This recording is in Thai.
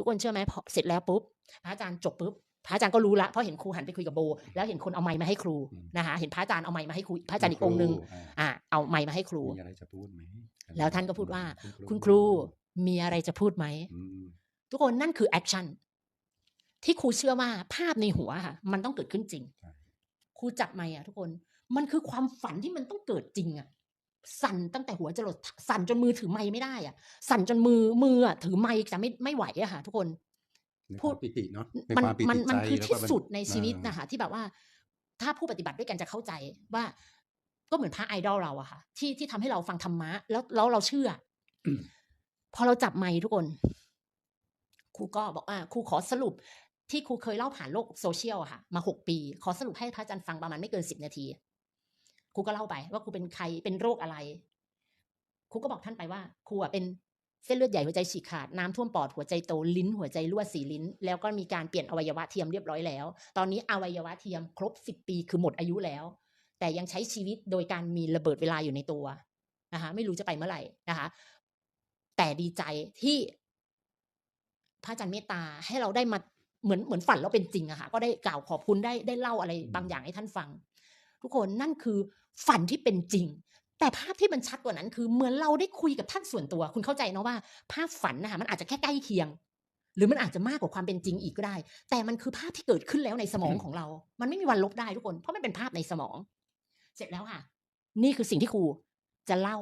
ทุกคนเชื่อไหมพอเสร็จแล้วปุ๊บพระอาจารย์จบปุ๊บพระอาจารย์ก็รู้ละเพราะเห็นครูหันไปคุยกับโบ แล้วเห็นคนเอาไม้มาให้ครูอืมนะคะเห็นพระอาจารย์เอาไม้มาให้ครูพระอาจารย์อีกองค์หนึ่งอ่าอ่าเอาไม้มาให้ครูมีอะไรจะพูดไหมแล้วท่านก็พูดว่า คุณครูมีอะไรจะพูดไหมอืมทุกคนนั่นคือแอคชั่นที่ครูเชื่อว่าภาพในหัวค่ะ มันต้องเกิดขึ้นจริงใช่ครูจับไมค์อะทุกคนมันคือความฝันที่มันต้องเกิดจริงอะ สั่นตั้งแต่หัวจรดสั่นจนมือถือไม้ไม่ได้อะ สั่นจนมือมืออะถือไม้จะไม่ไม่ไหวอะค่ะทุกคนในพูคดวามปิติเนาะในมันความปิมันติมันใจคือแล้วที่ก็มัสุดในชีวิตอ่านะคะที่แบบว่า ถ้าผู้ปฏิบัติด้วยกันจะเข้าใจว่า ก็เหมือนพระไอดอลเราอะค่ะ ที่ที่ทำให้เราฟังธรรมะ แล้วแล้วเราเชื่ออพอเราจับไมค์ทุกคน ครูก็บอกว่าครูขอสรุปที่ครูเคยเล่าผ่านโลกโซเชียลอะค่ะ มาหกปี ขอสรุปให้พระอาจารย์ฟังประมาณไม่เกินสิบนาที ครูก็เล่าไปว่าครูเป็นใครเป็นโรคอะไรครูก็บอกท่านไปว่าครูอะเป็นเส้นเลือดใหญ่หัวใจฉีกขาดน้ำท่วมปอดหัวใจโตลิ้น หัวใจรั่วสีลิ้น แล้วก็มีการเปลี่ยนอวัยวะเทียมเรียบร้อยแล้ว ตอนนี้อวัยวะเทียมครบสิบปีคือหมดอายุแล้ว แต่ยังใช้ชีวิตโดยการมีระเบิดเวลาอยู่ในตัวนะคะไม่รู้จะไปเมื่อไหร่นะคะ แต่ดีใจที่พระอาจารย์เมตตาให้เราได้มาเหมือนเหมือนฝันเราเป็นจริงอะค่ะก็ได้กล่าวขอบคุณได้ได้เล่าอะไรบางอย่างให้ท่านฟัง ทุกคนนั่นคือฝันที่เป็นจริง แต่ภาพที่มันชัดกว่านั้น คือเหมือนเราได้คุยกับท่านส่วนตัว คุณเข้าใจเนาะว่า ภาพฝันนะคะมันอาจจะแค่ใกล้เคียง หรือมันอาจจะมากกว่าความเป็นจริงอีกก็ได้ แต่มันคือภาพที่เกิดขึ้นแล้วในสมองของเรา มันไม่มีวันลบได้ทุกคน เพราะมันเป็นภาพในสมอง เสร็จแล้วค่ะ นี่คือสิ่งที่ครูจะเล่า